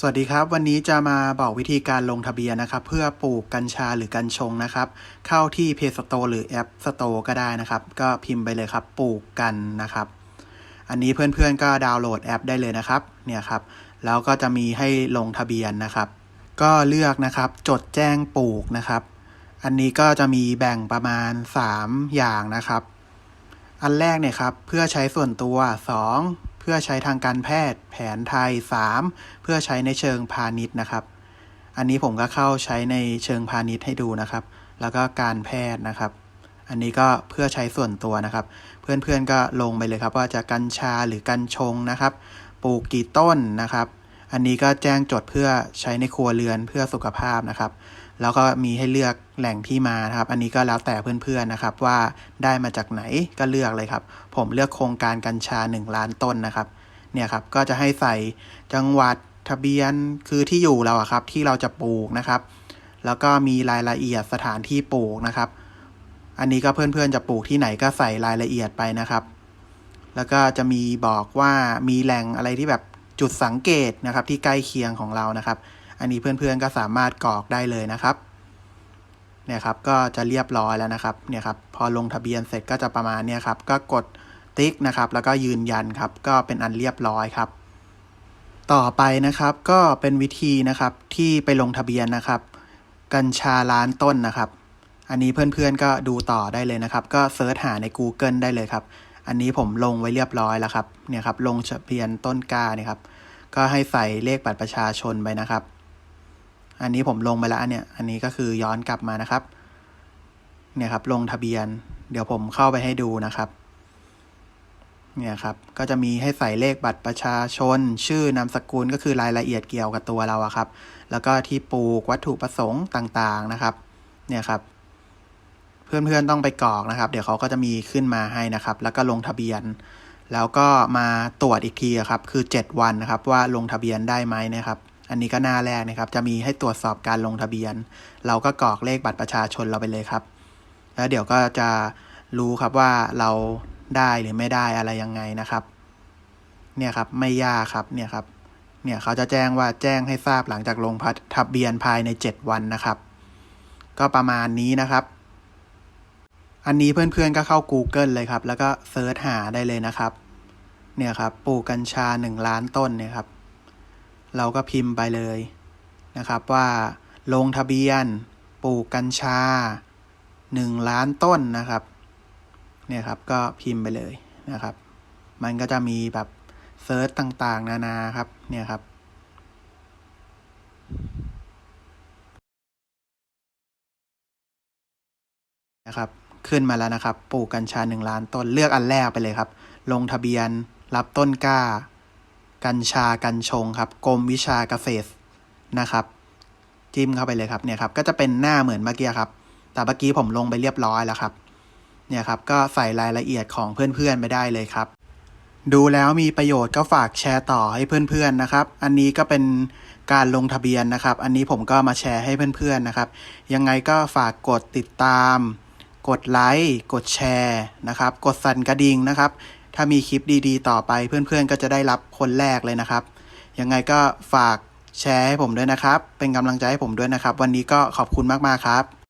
สวัสดีครับ วันนี้จะมาบอกวิธีการลงทะเบียนนะครับ เพื่อปลูกกัญชาหรือกัญชงนะครับ เข้าที่ Play Store หรือ App Store ก็ได้นะครับ ก็พิมพ์ไปเลยครับปลูกกันนะครับ อันนี้เพื่อนๆก็ดาวน์โหลดแอปได้เลยนะครับเนี่ยครับแล้วก็จะมีให้ลงทะเบียนนะครับ ก็เลือกนะครับจดแจ้งปลูกนะครับ อันนี้ก็จะมีแบ่งประมาณ 3 อย่างนะครับ อันแรกเนี่ยครับเพื่อใช้ส่วนตัว 2 พื่อใช้ทางการแพทย์ แผนไทย 3 เพื่อใช้ในเชิงพาณิชย์นะครับ อันนี้ผมก็เข้าใช้ในเชิงพาณิชย์ให้ดูนะครับ แล้วก็การแพทย์นะครับ อันนี้ก็เพื่อใช้ส่วนตัวนะครับ เพื่อนๆก็ลงไปเลยครับ ว่าจะกัญชาหรือกัญชงนะครับ ปลูกกี่ต้นนะครับ อันนี้ก็แจ้งจดเพื่อใช้ในครัวเรือนเพื่อสุขภาพนะครับ แล้วก็มีให้เลือก แหล่งที่มานะครับ อันนี้ก็แล้วแต่เพื่อนๆนะครับว่าได้มาจากไหนก็เลือกเลยครับ ผมเลือกโครงการกัญชา 1 ล้านต้นนะครับ เนี่ยครับก็จะให้ใส่จังหวัดทะเบียนคือที่อยู่เราอะครับที่เราจะปลูกนะครับ แล้วก็มีรายละเอียดสถานที่ปลูกนะครับ อันนี้ก็เพื่อนๆจะปลูกที่ไหนก็ใส่รายละเอียดไปนะครับ แล้วก็จะมีบอกว่ามีแหล่งอะไรที่แบบจุดสังเกตนะครับที่ใกล้เคียงของเรานะครับ อันนี้เพื่อนๆก็สามารถกรอกได้เลยนะครับ เนี่ยครับก็จะเรียบร้อยแล้วนะครับเนี่ยครับพอลงทะเบียนเสร็จก็จะประมาณเนี่ยครับก็กดติ๊กนะครับแล้วก็ยืนยันครับก็เป็นอันเรียบร้อยครับต่อไปนะครับก็เป็นวิธีนะครับที่ไปลงทะเบียนนะครับ กัญชาล้านต้นนะครับ อันนี้เพื่อนๆก็ดูต่อได้เลยนะครับ ก็เซิร์ชหาใน Google ได้เลยครับ อันนี้ผมลงไว้เรียบร้อยแล้วครับเนี่ยครับลงทะเบียนต้นกล้าเนี่ยครับ ก็ให้ใส่เลขบัตรประชาชนไปนะครับ อันนี้ผมลงไปแล้วเนี่ย อันนี้ก็คือย้อนกลับมานะครับ เนี่ยครับลงทะเบียน เดี๋ยวผมเข้าไปให้ดูนะครับ เนี่ยครับ ก็จะมีให้ใส่เลขบัตรประชาชน ชื่อนามสกุลก็คือรายละเอียดเกี่ยวกับตัวเราอะครับ แล้วก็ที่ปลูกวัตถุประสงค์ต่างๆนะครับ เนี่ยครับ เพื่อนๆต้องไปกรอกนะครับ เดี๋ยวเขาก็จะมีขึ้นมาให้นะครับ แล้วก็ลงทะเบียนแล้วก็มาตรวจอีกทีครับ คือ 7 วันนะครับ ว่าลงทะเบียนได้ไหมนะครับ อันนี้ก็หน้าแรกนะครับ จะมีให้ตรวจสอบการลงทะเบียน เราก็กรอกเลขบัตรประชาชนเราไปเลยครับ แล้วเดี๋ยวก็จะรู้ครับว่าเราได้หรือไม่ได้อะไรยังไงนะครับ เนี่ยครับไม่ยากครับเนี่ยครับ เนี่ยเขาจะแจ้งว่าแจ้งให้ทราบหลังจากลงทะเบียนภายใน 7 วันนะครับ ก็ประมาณนี้นะครับ อันนี้เพื่อนๆก็เข้า Google เลยครับ แล้วก็เซิร์ชหาได้เลยนะครับ เนี่ยครับปลูกกัญชา 1 ล้านต้นเนี่ยครับ เราก็พิมพ์ไปเลยนะครับว่าลงทะเบียนปลูกกัญชา 1 ล้านต้นนะครับเนี่ยครับก็พิมพ์ไปเลยนะครับ มันก็จะมีแบบเซิร์ชต่างๆ นานาครับเนี่ยครับนะครับขึ้นมาแล้วนะครับ ปลูกกัญชา 1 ล้านต้นเลือกอันแรกไปเลยครับ ลงทะเบียนรับต้นกล้า กัญชากัญชงครับกรมวิชาเกษตรนะครับ จิ้มเข้าไปเลยครับเนี่ยครับ ก็จะเป็นหน้าเหมือนเมื่อกี้ครับ แต่เมื่อกี้ผมลงไปเรียบร้อยแล้วครับ เนี่ยครับ ก็ใส่รายละเอียดของเพื่อนๆไปได้เลยครับ ดูแล้วมีประโยชน์ก็ฝากแชร์ต่อให้เพื่อนๆนะครับ อันนี้ก็เป็นการลงทะเบียนนะครับ อันนี้ผมก็มาแชร์ให้เพื่อนๆนะครับ ยังไงก็ฝากกดติดตาม กดไลค์กดแชร์นะครับ กดสั่นกระดิ่งนะครับ ถ้ามีคลิปดีๆ ต่อไปเพื่อนๆ ก็จะได้รับคนแรกเลยนะครับ ยังไงก็ฝากแชร์ให้ผมด้วยนะครับ เป็นกำลังใจให้ผมด้วยนะครับ วันนี้ก็ขอบคุณมากๆครับ